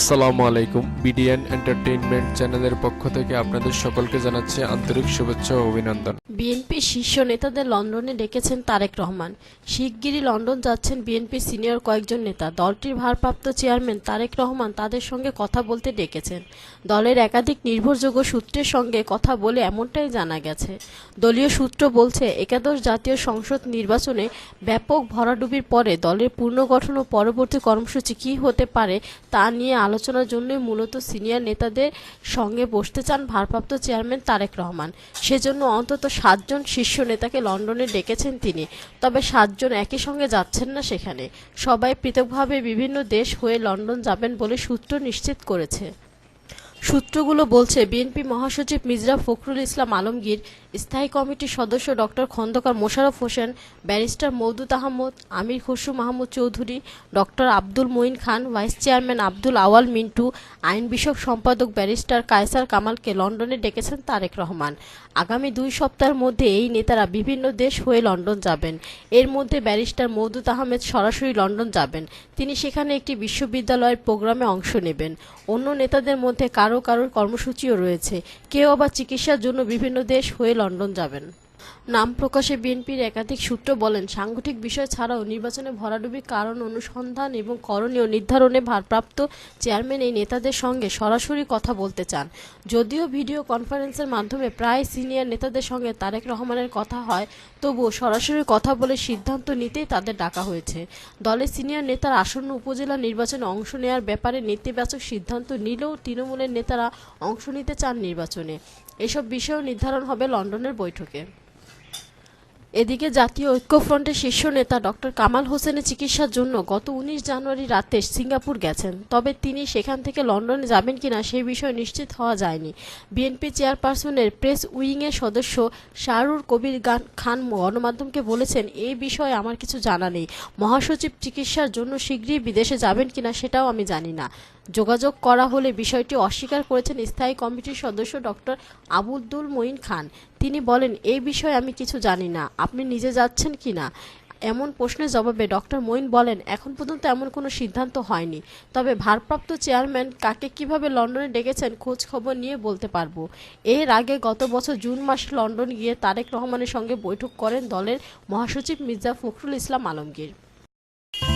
আসসালামু আলাইকুম। BDN entertainment চ্যানেলের পক্ষ থেকে আপনাদের সকলকে জানাচ্ছি আন্তরিক শুভেচ্ছা ও অভিনন্দন। বিএনপি শীর্ষ নেতাদের লন্ডনে ডেকেছেন তারেক রহমান। শিগগিরই লন্ডন যাচ্ছেন বিএনপি সিনিয়র কয়েকজন নেতা। দলটির ভারপ্রাপ্ত চেয়ারম্যান তারেক রহমান তাদের সঙ্গে কথা বলতে ডেকেছেন। দলের একাধিক নির্ভরযোগ্য সূত্রের সঙ্গে কথা বলে এমনটাই জানা গেছে। দলীয় সূত্র বলছে, একাদশ জাতীয় সংসদ নির্বাচনে ব্যাপক ভরাডুবির পরে দলের পুনর্গঠন ও পরবর্তী কর্মসূচি কী হতে পারে তা নিয়ে আলোচনার জন্যই মূলত সিনিয়র নেতাদের সঙ্গে বসতে চান ভারপ্রাপ্ত চেয়ারম্যান তারেক রহমান। সেজন্য অন্তত সাতজন শীর্ষ নেতাকে লন্ডনে ডেকেছেন তিনি। তবে সাতজন একই সঙ্গে যাচ্ছেন না সেখানে। সবাই পৃথকভাবে বিভিন্ন দেশ হয়ে লন্ডন যাবেন বলে সূত্র নিশ্চিত করেছে। সূত্রগুলো বলছে, বিএনপি মহাসচিব মির্জা ফখরুল ইসলাম আলমগীর, স্থায়ী কমিটির সদস্য doctor Khandaker Mosharraf Hossain, barrister Moudud Ahmed, Amir Khasru Mahmud Chowdhury, doctor Abdul Moyeen Khan, vice chairman Abdul Awal Mintu, আইন বিষয়ক সম্পাদক ব্যারিস্টার কায়সার কামালকে লন্ডনে ডেকেছেন তারেক রহমান। আগামী দুই সপ্তাহের মধ্যে এই নেতারা বিভিন্ন দেশ হয়ে লন্ডন যাবেন। এর মধ্যে ব্যারিস্টার মৌদুদ আহমেদ সরাসরি লন্ডন যাবেন। তিনি সেখানে একটি বিশ্ববিদ্যালয়ের প্রোগ্রামে অংশ নেবেন। অন্য নেতাদের মধ্যে কারও কারোর কর্মসূচিও রয়েছে। কেউ আবার চিকিৎসার জন্য বিভিন্ন দেশ হয়ে লন্ডন যাবেন। নাম প্রকাশে বিএনপির একাধিক সূত্র বলেন, সাংগঠনিক বিষয় ছাড়াও নির্বাচনে ভরাডুবির কারণ অনুসন্ধান এবং করণীয় নির্ধারণে ভারপ্রাপ্ত চেয়ারম্যান এই নেতাদের সঙ্গে সরাসরি কথা বলতে চান। যদিও ভিডিও কনফারেন্সের মাধ্যমে প্রায় সিনিয়র নেতাদের সঙ্গে তারেক রহমানের কথা হয়, তবুও সরাসরি কথা বলে সিদ্ধান্ত নিতেই তাদের ডাকা হয়েছে। দলের সিনিয়র নেতার আসন্ন উপজেলা নির্বাচনে অংশ নেওয়ার ব্যাপারে নেতিবাচক সিদ্ধান্ত নিলেও তৃণমূলের নেতারা অংশ নিতে চান নির্বাচনে। এসব বিষয় নির্ধারণ হবে লন্ডনের বৈঠকে। এদিকে জাতীয় ঐক্যফ্রন্টের শীর্ষ নেতা ডক্টর কামাল হোসেনের চিকিৎসার জন্য গত উনিশ জানুয়ারি রাতে সিঙ্গাপুর গেছেন। তবে তিনি সেখান থেকে লন্ডনে যাবেন কিনা সেই বিষয়ে নিশ্চিত হওয়া যায়নি। বিএনপি চেয়ারপারসনের প্রেস উইংয়ের সদস্য শাহরুর কবির খান গণমাধ্যমকে বলেছেন এই বিষয়ে আমার কিছু জানা নেই। মহাসচিব চিকিৎসার জন্য শীঘ্রই বিদেশে যাবেন কিনা সেটাও আমি জানি না। যোগাযোগ করা হলে বিষয়টি অস্বীকার করেছেন স্থায়ী কমিটির সদস্য ডক্টর আবুদ্দুল মঈন খান। তিনি বলেন এই বিষয়ে আমি কিছু জানি না। আপনি নিজে যাচ্ছেন কি না? এমন প্রশ্নের জবাবে ডক্টর মঈন বলেন, এখন পর্যন্ত এমন কোনো সিদ্ধান্ত হয়নি। তবে ভারপ্রাপ্ত চেয়ারম্যান কাকে কীভাবে লন্ডনে ডেকেছেন খোঁজ খবর নিয়ে বলতে পারব। এর আগে গত বছর জুন মাসে লন্ডন গিয়ে তারেক রহমানের সঙ্গে বৈঠক করেন দলের মহাসচিব মির্জা ফখরুল ইসলাম আলমগীর।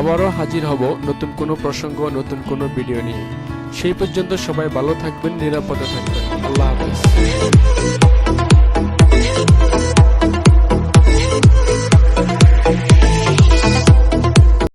আবারও হাজির হব নতুন কোনো প্রসঙ্গ, নতুন কোনো ভিডিও নিয়ে। সেই পর্যন্ত সবাই ভালো থাকবেন, নিরাপদে থাকবেন। আল্লাহ হাফেজ।